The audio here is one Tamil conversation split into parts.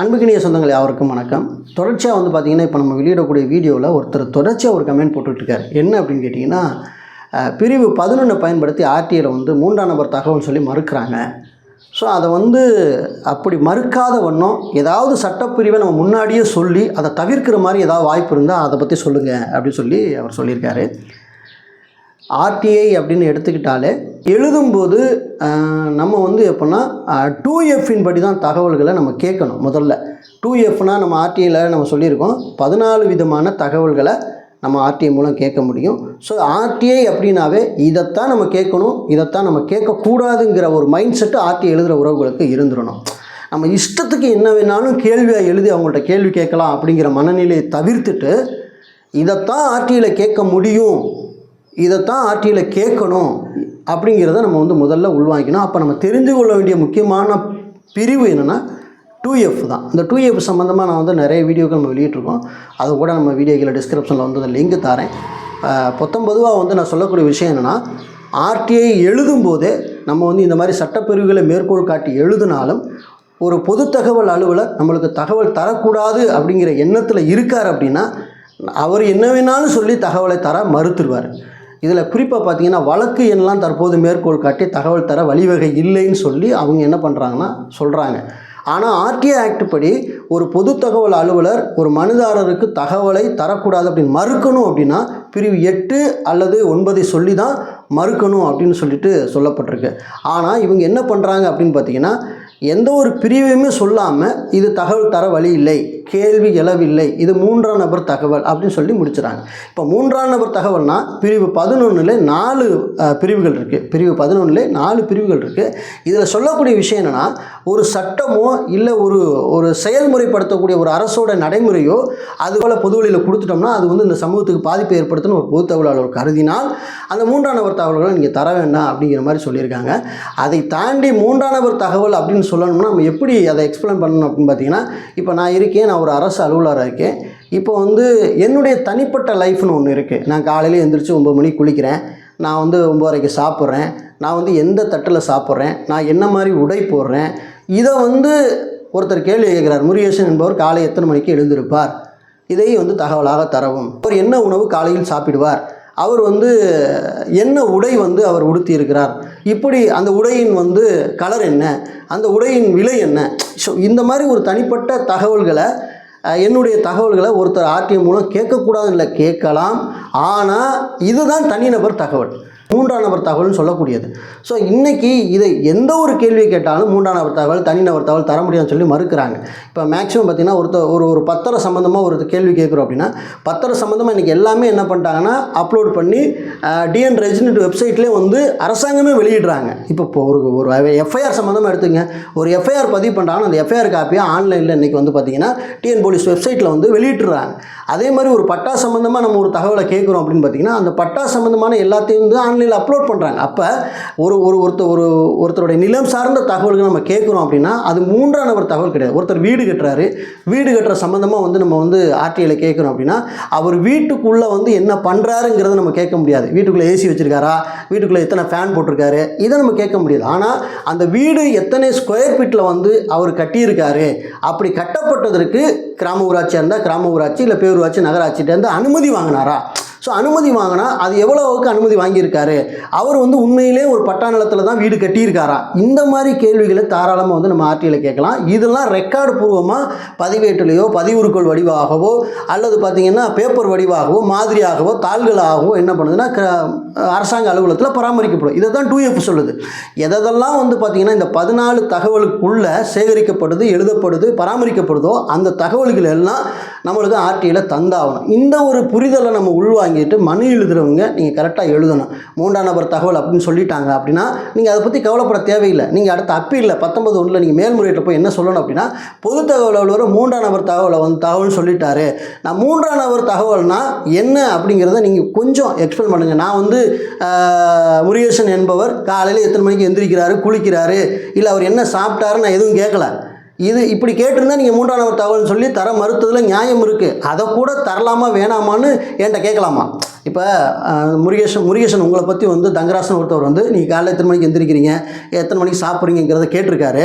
அன்புக்கினிய சொந்தங்களே அவருக்கும் வணக்கம். தொடர்ச்சியாக வந்து பார்த்திங்கன்னா இப்போ நம்ம வெளியிடக்கூடிய வீடியோவில் ஒருத்தர் தொடர்ச்சியாக ஒரு கமெண்ட் போட்டுட்ருக்காரு. என்ன அப்படின்னு கேட்டிங்கன்னா பிரிவு பதினொன்று பயன்படுத்தி ஆர்டிஐயில் வந்து மூன்றாம் நபர் தகவல் சொல்லி மறுக்கிறாங்க. ஸோ அதை வந்து அப்படி மறுக்காத வண்ணம் ஏதாவது சட்டப்பிரிவை நம்ம முன்னாடியே சொல்லி அதை தவிர்க்கிற மாதிரி ஏதாவது வாய்ப்பு இருந்தால் அதை பற்றி சொல்லுங்கள் அப்படின்னு சொல்லி அவர் சொல்லியிருக்காரு. ஆர்டிஐ அப்படின்னு எடுத்துக்கிட்டாலே எழுதும்போது நம்ம வந்து எப்படின்னா டூ எஃப்பின் படி தான் தகவல்களை நம்ம கேட்கணும் முதல்ல. டூ எஃப்னால் நம்ம ஆர்டிஐயில் நம்ம சொல்லியிருக்கோம். பதினாலு விதமான தகவல்களை நம்ம ஆர்டிஐ மூலம் கேட்க முடியும். ஸோ ஆர்டிஐ அப்படின்னாவே இதைத்தான் நம்ம கேட்கணும் இதைத்தான் நம்ம கேட்கக்கூடாதுங்கிற ஒரு மைண்ட் செட்டு ஆர்டிஐ எழுதுகிற உறவுகளுக்கு இருந்துடணும். நம்ம இஷ்டத்துக்கு என்ன வேணாலும் கேள்வியாக எழுதி அவங்கள்ட்ட கேள்வி கேட்கலாம் அப்படிங்கிற மனநிலையை தவிர்த்துட்டு இதைத்தான் ஆர்டிஐயில் கேட்க முடியும். இதைத்தான் ஆர்டியில் கேட்கணும். அப்படிங்கிறத நம்ம வந்து முதல்ல உள்வாங்கிக்கணும். அப்போ நம்ம தெரிந்து கொள்ள வேண்டிய முக்கியமான பிரிவு என்னென்னா டூ எஃப் தான். இந்த டூ எஃப் சம்மந்தமாக நான் வந்து நிறைய வீடியோக்கள் நம்ம வெளியிட்டிருக்கோம். அது கூட நம்ம வீடியோக்களை டிஸ்கிரிப்ஷனில் வந்து லிங்க் தரேன் பொத்தம் பொதுவாக வந்து நான் சொல்லக்கூடிய விஷயம் என்னென்னா ஆர்டிஐ எழுதும்போதே நம்ம வந்து இந்த மாதிரி சட்டப்பிரிவுகளை மேற்கோள் காட்டி எழுதினாலும் ஒரு பொது தகவல் அலுவலர் நம்மளுக்கு தகவல் தரக்கூடாது அப்படிங்கிற எண்ணத்தில் இருக்கார் அப்படின்னா அவர் என்ன வேணாலும் சொல்லி தகவலை தர மறுத்துருவார். இதில் குறிப்பாக பார்த்தீங்கன்னா வழக்கு எண்ணெலாம் தற்போது மேற்கோள் காட்டி தகவல் தர வழிவகை இல்லைன்னு சொல்லி அவங்க என்ன பண்ணுறாங்கன்னா சொல்கிறாங்க ஆனால் ஆர்டிஏ ஆக்ட் படி ஒரு பொது தகவல் அலுவலர் ஒரு மனுதாரருக்கு தகவலை தரக்கூடாது அப்படின்னு மறுக்கணும் அப்படின்னா பிரிவு எட்டு அல்லது ஒன்பதை சொல்லி தான் மறுக்கணும் அப்படின்னு சொல்லிட்டு சொல்லப்பட்டிருக்கு. ஆனால் இவங்க என்ன பண்ணுறாங்க அப்படின்னு பார்த்தீங்கன்னா எந்த ஒரு பிரிவையுமே சொல்லாமல் இது தகவல் தர வழி இல்லை. கேள்வி எழவில்லை. இது மூன்றாம் நபர் தகவல் அப்படின்னு சொல்லி முடிச்சுறாங்க. இப்போ மூன்றாம் நபர் தகவல்னா பிரிவு பதினொன்றில் நாலு பிரிவுகள் இருக்குது பிரிவு பதினொன்றில் நாலு பிரிவுகள் இருக்குது இதில் சொல்லக்கூடிய விஷயம் என்னென்னா ஒரு சட்டமோ இல்லை ஒரு ஒரு செயல்முறைப்படுத்தக்கூடிய ஒரு அரசோட நடைமுறையோ அது போல் பொது வழியில் கொடுத்துட்டோம்னா அது வந்து இந்த சமூகத்துக்கு பாதிப்பை ஏற்படுத்தணும் ஒரு பொது தகவலாளர் கருதினால் அந்த மூன்றாம் நபர் தகவல்களை நீங்கள் தர வேண்டாம் அப்படிங்கிற மாதிரி சொல்லியிருக்காங்க. அதை தாண்டி மூன்றாம் நபர் தகவல் அப்படின்னு சொல்லணும்னா நம்ம எப்படி அதை எக்ஸ்பிளைன் பண்ணணும் அப்படின்னு பார்த்தீங்கன்னா இப்போ நான் இருக்கேன் நான் ஒரு அரசு அலுவலராக இருக்கேன். இப்போ வந்து என்னுடைய தனிப்பட்ட லைஃப்னு ஒன்று இருக்குது நான் காலையில் எழுந்திரிச்சு ஒம்பது மணிக்கு குளிக்கிறேன். நான் வந்து ஒம்பதரைக்கு சாப்பிட்றேன். நான் வந்து எந்த தட்டில் சாப்பிட்றேன். நான் என்ன மாதிரி உடை போடுறேன். இதை வந்து ஒருத்தர் கேள்வி கேட்குறார். முருகேசன் என்பவர் காலை எத்தனை மணிக்கு எழுந்திருப்பார்? இதை வந்து தகவலாக தரவும். அவர் என்ன உணவு காலையில் சாப்பிடுவார்? அவர் வந்து என்ன உடை வந்து அவர் உடுத்தி இருக்கிறார் இப்படி அந்த உடையின் வந்து கலர் என்ன? அந்த உடையின் விலை என்ன? ஸோ இந்த மாதிரி ஒரு தனிப்பட்ட தகவல்களை என்னுடைய தகவல்களை ஒருத்தர் ஆர்டிஎம் மூலம் கேட்கக்கூடாதுன்னு இல்லை கேட்கலாம். ஆனால் இதுதான் தனிநபர் தகவல். மூன்றாம் நபர் தகவல்னு சொல்லக்கூடியது. ஸோ இன்றைக்கி இதை எந்த ஒரு கேள்வி கேட்டாலும் மூன்றாம் நபர் தகவல் தனிநபர் தகவல் தர முடியாதுன்னு சொல்லி மறுக்கிறாங்க. இப்போ மேக்ஸிமம் பார்த்தீங்கன்னா ஒருத்தர் ஒரு ஒரு பத்திர சம்மந்தமாக ஒரு கேள்வி கேட்குறோம் அப்படின்னா பத்திர சம்மந்தமாக இன்றைக்கி எல்லாமே என்ன பண்ணிட்டாங்கன்னா அப்லோட் பண்ணி டிஎன் ரெஜினட் வெப்சைட்லேயே வந்து அரசாங்கமே வெளியிடுறாங்க. இப்போ இப்போ ஒரு ஒரு எஃப்ஐஆர் சம்மந்தமாக எடுத்துங்க. ஒரு எஃப்ஐஆர் பதிவு பண்ணுறாங்கன்னா அந்த எஃப்ஐஆர் காப்பியை ஆன்லைனில் இன்றைக்கி வந்து பார்த்தீங்கன்னா டிஎன் போலீஸ் வெப்சைட்டில் வந்து வெளியிட்டுறாங்க. அதே மாதிரி ஒரு பட்டா சம்மந்தமாக நம்ம ஒரு தகவலை கேட்குறோம் அப்படின்னு பார்த்தீங்கன்னா அந்த பட்டா சம்மந்தமான எல்லாத்தையும் வந்து ஆன்லைனில் அப்லோட் பண்ணுறாங்க அப்போ ஒரு ஒரு ஒருத்தர் ஒரு ஒருத்தருடைய நிலம் சார்ந்த தகவல்கள் நம்ம கேட்குறோம் அப்படின்னா அது மூன்றாம் நபர் தகவல் கிடையாது. ஒருத்தர் வீடு கட்டுறாரு வீடு கட்டுற சம்மந்தமாக வந்து நம்ம வந்து ஆர்டிஐயில் கேட்குறோம் அப்படின்னா அவர் வீட்டுக்குள்ளே வந்து என்ன பண்ணுறாருங்கிறத நம்ம கேட்க முடியாது. வீட்டுக்குள்ளே ஏசி வச்சுருக்காரா? வீட்டுக்குள்ளே எத்தனை ஃபேன் போட்டிருக்காரு? இதை நம்ம கேட்க முடியாது. ஆனால் அந்த வீடு எத்தனை ஸ்கொயர் ஃபீட்டில் வந்து அவர் கட்டியிருக்காரு? அப்படி கட்டப்பட்டதற்கு கிராம ஊராட்சியாக இருந்தால் கிராம ஊராட்சி இல்லை பேரூராட்சி நகராட்சிகிட்டேருந்து அனுமதி வாங்கினாரா? ஸோ அனுமதி வாங்கினா அது எவ்வளவுக்கு அனுமதி வாங்கியிருக்காரு? அவர் வந்து உண்மையிலே ஒரு பட்டா நிலத்தில் தான் வீடு கட்டியிருக்காரா? இந்த மாதிரி கேள்விகளை தாராளமாக வந்து நம்ம ஆர்டியில் கேட்கலாம். இதெல்லாம் ரெக்கார்டு பூர்வமாக பதிவேட்டிலேயோ பதிவுறுக்கோள் வடிவாகவோ அல்லது பார்த்திங்கன்னா பேப்பர் வடிவாகவோ மாதிரியாகவோ தாள்களாகவோ என்ன பண்ணுதுன்னா க அரசாங்க அலுவலகத்தில் பராமரிக்கப்படும். இதை தான் டூ எஃப் சொல்லுது. எதெல்லாம் வந்து பார்த்திங்கன்னா இந்த பதினாலு தகவலுக்குள்ளே சேகரிக்கப்படுது எழுதப்படுது பராமரிக்கப்படுதோ அந்த தகவல்கள் எல்லாம் நம்மளுக்கு ஆர்டியில் தந்தாகணும். இந்த ஒரு புரிதலை நம்ம உள்வாங்கி வாங்கிட்டு மனு எழுதுறவங்க நீங்கள் கரெக்டாக எழுதணும். மூன்றாம் நபர் தகவல் அப்படின்னு சொல்லிட்டாங்க அப்படின்னா நீங்கள் அதை பற்றி கவலைப்பட தேவையில்லை. நீங்கள் அடுத்த அப்பீலில் பத்தொன்பது ஒன்றில் நீங்கள் மேல்முறையீட்டில் போய் என்ன சொல்லணும் அப்படின்னா பொது தகவல் அலுவலர் மூன்றாம் நபர் தகவலை வந்து தகவல் சொல்லிட்டாரு. நான் மூன்றாம் நபர் தகவல்னா என்ன அப்படிங்கிறத நீங்கள் கொஞ்சம் எக்ஸ்பிளைன் பண்ணுங்கள் நான் வந்து முருகேசன் என்பவர் காலையில் எத்தனை மணிக்கு எந்திரிக்கிறாரு குளிக்கிறாரு இல்லை அவர் என்ன சாப்பிட்டாரு நான் எதுவும் கேட்கல. இது இப்படி கேட்டிருந்தா நீங்கள் மூன்றாம் நபர் தகவல் சொல்லி தர மறுத்ததில் நியாயம் இருக்குது அதை கூட தரலாமா வேணாமான்னு என்கிட்ட கேட்கலாமா? இப்போ முருகேசன் முருகேசன் உங்களை பற்றி வந்து தங்கராசன் ஒருத்தவர் வந்து நீங்கள் காலையில் எத்தனை மணிக்கு எந்திரிக்கிறீங்க? எத்தனை மணிக்கு சாப்பிட்றீங்கிறத கேட்டிருக்காரு.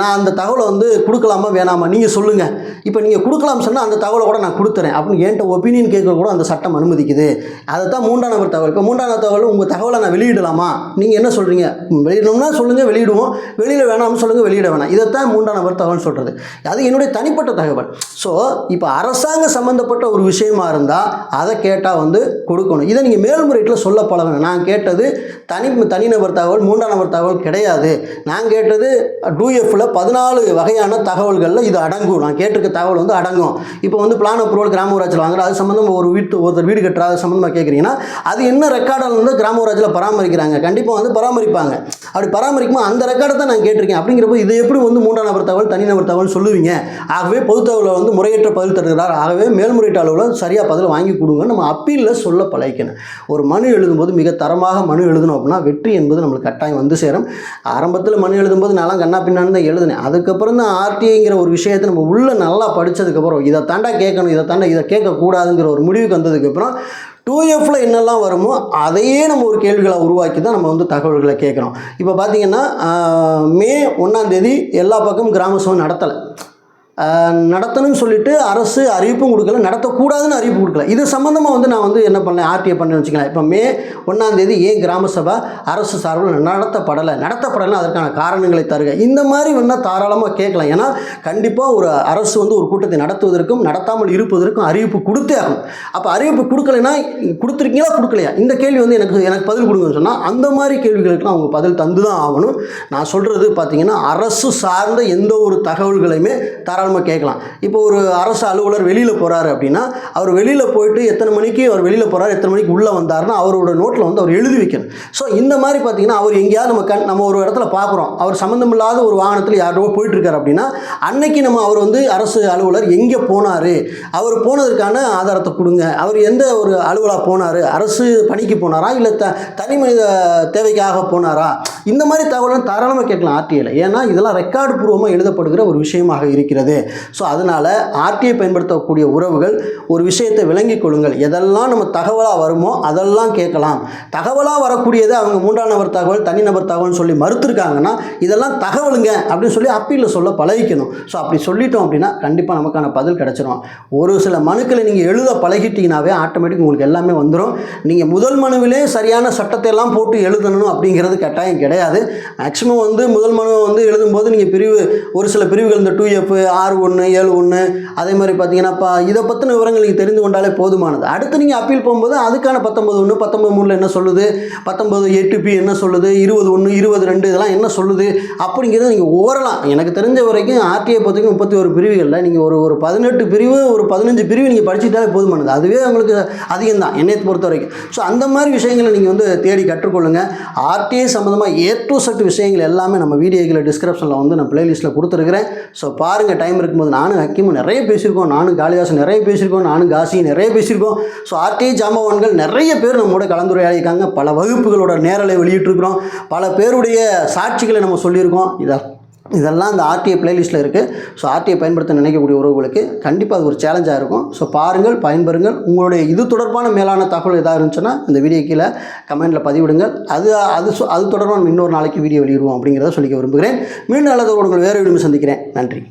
நான் அந்த தகவலை வந்து கொடுக்கலாமா வேணாமா? நீங்கள் சொல்லுங்கள் இப்போ நீங்கள் கொடுக்கலாம் சொன்னால் அந்த தகவலை கூட நான் கொடுத்துறேன். அப்படின்னு என்கிட்ட ஒப்பீனியன் கேட்க கூட அந்த சட்டம் அனுமதிக்குது. அதை தான் மூன்றாம் நபர் தகவல். இப்போ மூன்றாம் நபர் தகவல் உங்கள் தகவலை நான் வெளியிடலாமா? நீங்கள் என்ன சொல்கிறீங்க வெளியிடணும்னா சொல்லுங்கள் வெளியிடுவோம். வெளியில் வேணாம்னு சொல்லுங்கள் வெளியிட வேணாம். இதைத்தான் மூன்றாம் நபர் தகவல் சொல்கிறது அது என்னுடைய தனிப்பட்ட தகவல். ஸோ இப்போ அரசாங்க சம்மந்தப்பட்ட ஒரு விஷயமா இருந்தால் அதை கேட்டால் வந்து கொடுக்கணும். இதை நீங்கள் மேல்முறையீட்டில் சொல்ல பழகணும். நான் கேட்டது தனி தனிநபர் தகவல் மூன்றாம் நபர் தகவல் கிடையாது. நான் கேட்டது டூஎஃப்ல பதினாலு வகையான தகவல்களில் இது அடங்கும். நான் கேட்டிருக்க தகவல் வந்து அடங்கும். இப்போ வந்து பிளான் அப்ரூவல் கிராம ஊராட்சியில் வாங்குற அது சம்மந்தமாக ஒரு வீட்டு ஒருத்தர் வீடு கட்டுறா அது சம்மந்தமாக கேட்குறீங்கன்னா அது என்ன ரெக்கார்டில் வந்து கிராம ஊராட்சியில் பராமரிக்கிறாங்க. கண்டிப்பாக வந்து பராமரிப்பாங்க. அப்படி பராமரிக்குமா அந்த ரெக்கார்டை தான் நான் கேட்டிருக்கேன். அப்படிங்கிறப்போ இதை எப்படி வந்து மூன்றாம் நபர் தகவல் தனிநபர் தகவல் சொல்லுவீங்க? ஆகவே பொது வந்து முறையற்ற பதில் தருகிறார். ஆகவே மேல்முறையீட்டு அளவில் சரியாக பதில் வாங்கி கொடுங்க நம்ம அப்பீலில் சொல்ல பழகிக்கணும் ஒரு மனு எழுதும்போது மிக தரமாக மனு எழுதணும் அப்படின்னா வெற்றி என்பது நம்மளுக்கு கட்டாயம் வந்து சேரும். ஆரம்பத்தில் மனு எழுதும்போது நல்லா கண்ணா பின்னான்னு தான் எழுதினேன். அதுக்கப்புறம் தான் ஆர்டிஐங்கிற ஒரு விஷயத்தை நம்ம உள்ளே நல்லா படித்ததுக்கப்புறம் இதை தாண்டா கேட்கணும் இதை தாண்டா இதை கேட்கக்கூடாதுங்கிற ஒரு முடிவுக்கு வந்ததுக்கப்புறம் டூ எஃப்ல என்னெல்லாம் வருமோ அதையே நம்ம ஒரு கேள்விகளை உருவாக்கி தான் நம்ம வந்து தகவல்களை கேட்குறோம். இப்போ பார்த்தீங்கன்னா மே ஒன்றாந்தேதி எல்லா பக்கமும் கிராம சபை நடத்தலை. நடத்தணும்னு சொல்லிட்டு அரசு அறிவிப்பும் கொடுக்கல நடத்தக்கூடாதுன்னு அறிவிப்பு கொடுக்கல. இது சம்மந்தமாக வந்து நான் வந்து என்ன பண்ணேன் ஆர்டிஐ பண்ணேன்னு வச்சுக்கலாம் இப்போ மே ஒன்றாந்தேதி ஏன் கிராம சபை அரசு சார்பில் நடத்தப்படலை? நடத்தப்படலை அதற்கான காரணங்களை தருக. இந்த மாதிரி வேணால் தாராளமாக கேட்கலாம். ஏன்னா கண்டிப்பாக ஒரு அரசு வந்து ஒரு கூட்டத்தை நடத்துவதற்கும் நடத்தாமல் இருப்பதற்கும் அறிவிப்பு கொடுத்தே ஆகும் அப்போ அறிவிப்பு கொடுக்கலைன்னா கொடுத்துருக்கீங்களா கொடுக்கலையா? இந்த கேள்வி வந்து எனக்கு எனக்கு பதில் கொடுங்கன்னு சொன்னால் அந்த மாதிரி கேள்விகளுக்கெல்லாம் அவங்க பதில் தந்து தான் ஆகணும். நான் சொல்கிறது பார்த்தீங்கன்னா அரசு சார்ந்த எந்த ஒரு தகவல்களையுமே தாராளமாக நம்ம கேட்கலாம். இப்போ ஒரு அரசு அலுவலர் வெளியில் போகிறாரு அப்படின்னா அவர் வெளியில் போயிட்டு எத்தனை மணிக்கு அவர் வெளியில் போகிறார் எத்தனை மணிக்கு உள்ளே வந்தாருன்னா அவரோட நோட்டில் வந்து அவர் எழுதி வைக்கணும். ஸோ இந்த மாதிரி பார்த்தீங்கன்னா அவர் எங்கேயாவது நம்ம கண் நம்ம ஒரு இடத்துல பார்க்குறோம். அவர் சம்மந்தமில்லாத ஒரு வாகனத்தில் யாரோ போயிட்டுருக்காரு அப்படின்னா அன்னைக்கு நம்ம அவர் வந்து அரசு அலுவலர் எங்கே போனார்? அவர் போனதற்கான ஆதாரத்தை கொடுங்க. அவர் எந்த ஒரு அலுவலாக போனார்? அரசு பணிக்கு போனாரா? இல்லை த தனி மனித தேவைக்காக போனாரா? இந்த மாதிரி தகவலும் தாராளமாக கேட்கலாம் ஆர்டிஐயில் ஏன்னா இதெல்லாம் ரெக்கார்டு பூர்வமாக எழுதப்படுகிற ஒரு விஷயமாக இருக்கிறது. ஸோ அதனால் ஆர்டிஐ பயன்படுத்தக்கூடிய உறவுகள் ஒரு விஷயத்தை விளங்கிக் கொள்ளுங்கள். எதெல்லாம் நம்ம தகவலாக வருமோ அதெல்லாம் கேட்கலாம். தகவலாக வரக்கூடியதை அவங்க மூன்றாம் நபர் தகவல் தனிநபர் தகவல்னு சொல்லி மறுத்துருக்காங்கன்னா இதெல்லாம் தகவலுங்க அப்படின்னு சொல்லி அப்பீலில் சொல்ல பழகிக்கணும். ஸோ அப்படி சொல்லிட்டோம் அப்படின்னா கண்டிப்பாக நமக்கான பதில் கிடச்சிரும். ஒரு சில மனுக்களை நீங்கள் எழுத பழகிட்டீங்கனாவே ஆட்டோமேட்டிக் உங்களுக்கு எல்லாமே வந்துடும் நீங்கள் முதல் மனுவிலே சரியான சட்டத்தை எல்லாம் போட்டு எழுதணும் அப்படிங்கிறது கட்டாயம் கிடையாது. மேக்ஸிமம் வந்து முதல் மனு வந்து எழுதும்போது நீங்கள் பிரிவு ஒரு சில பிரிவுகள் இந்த டூ எஃப் ஆறு ஒன்று ஏழு ஒன்று அதே மாதிரி பார்த்தீங்கன்னா இப்போ இதை பற்றின விவரங்கள் நீங்கள் தெரிந்து கொண்டாலே போதுமானது. அடுத்து நீங்கள் அப்பீல் போகும்போது அதுக்கான பத்தொம்பது ஒன்று பத்தொம்பது மூணில் என்ன சொல்லுது? பத்தொம்பது எட்டு பி என்ன சொல்லுது? இருபது ஒன்று இருபது ரெண்டு இதெல்லாம் என்ன சொல்லுது? அப்படிங்கிறத நீங்கள் ஓரலாம் எனக்கு தெரிஞ்ச வரைக்கும் ஆர்டிஐ பொறுத்தவரைக்கும் முப்பத்தி ஒரு பிரிவுகளில் நீங்கள் ஒரு ஒரு பதினெட்டு பிரிவு ஒரு பதினஞ்சு பிரிவு நீங்கள் படிச்சுட்டாலே போதுமானது. அதுவே உங்களுக்கு அதிகம் தான் என்னை பொறுத்த வரைக்கும். ஸோ அந்த மாதிரி விஷயங்களை நீங்கள் வந்து தேடி கற்றுக்கொள்ளுங்கள் ஆர்டிஐ சம்மந்தமாக ஏ டு செட் விஷயங்கள் எல்லாமே நம்ம வீடியோக்கில் டிஸ்கிரிப்ஷனில் வந்து நான் பிளேலிஸ்ட்டில் கொடுத்துருக்குறேன். ஸோ பாருங்கள் டைம் இருக்கும்போது நானும் ஹக்கீமும் நிறைய பேசியிருக்கோம். நானும் காளிதாசன் நிறைய பேசியிருக்கோம். நானும் காசி நிறைய பேசியிருக்கோம். ஸோ ஆர்டி ஜாமவான்கள் நிறைய பேர் நம்மோட கலந்துரையாடிருக்காங்க பல வகுப்புகளோட நேரலை வெளியிட்டிருக்கிறோம். பல பேருடைய சாட்சிகளை நம்ம சொல்லியிருக்கோம். இதை இதெல்லாம் அந்த ஆர்டிஐ பிளேலிஸ்ட்டில் இருக்குது ஸோ ஆர்டிஐ பயன்படுத்த நினைக்கக்கூடிய உறவுகளுக்கு கண்டிப்பாக அது ஒரு சேலஞ்சாக இருக்கும். ஸோ பாருங்கள் பயன்பெறுங்கள். உங்களுடைய இது தொடர்பான மேலான தகவல் எதாக இருந்துச்சுன்னா இந்த வீடியோ கீழே கமெண்ட்டில் பதிவிடுங்கள். அது அது சொ- அது தொடர்பான இன்னொரு நாளைக்கு வீடியோ வெளியிடுவோம் அப்படிங்கிறத சொல்லிக்க விரும்புகிறேன். மீண்டும் அல்லது உங்கள் வேறு வீடியோ சந்திக்கிறேன். நன்றி.